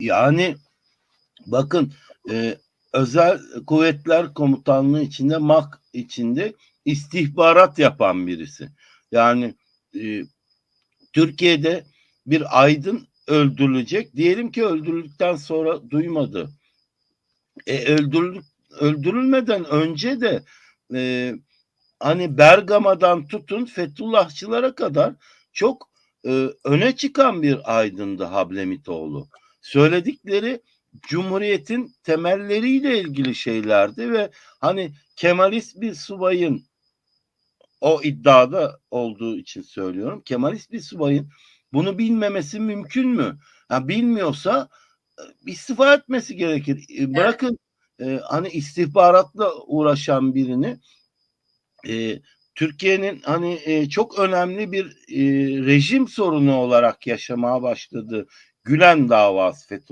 Yani bakın e, özel kuvvetler komutanlığı içinde MAK içinde istihbarat yapan birisi. Yani e, Türkiye'de bir aydın öldürülecek. Diyelim ki öldürüldükten sonra duymadı. E, öldürül, öldürülmeden önce de e, hani Bergama'dan tutun Fethullahçılara kadar çok e, öne çıkan bir aydındı Hablemitoğlu. Söyledikleri Cumhuriyet'in temelleriyle ilgili şeylerdi ve hani Kemalist bir subayın o iddiada olduğu için söylüyorum. Kemalist bir subayın bunu bilmemesi mümkün mü? Ha, bilmiyorsa e, istifa etmesi gerekir. E, Bırakın e, hani istihbaratla uğraşan birini e, Türkiye'nin hani e, çok önemli bir e, rejim sorunu olarak yaşamaya başladı. Gülen davası Fethullah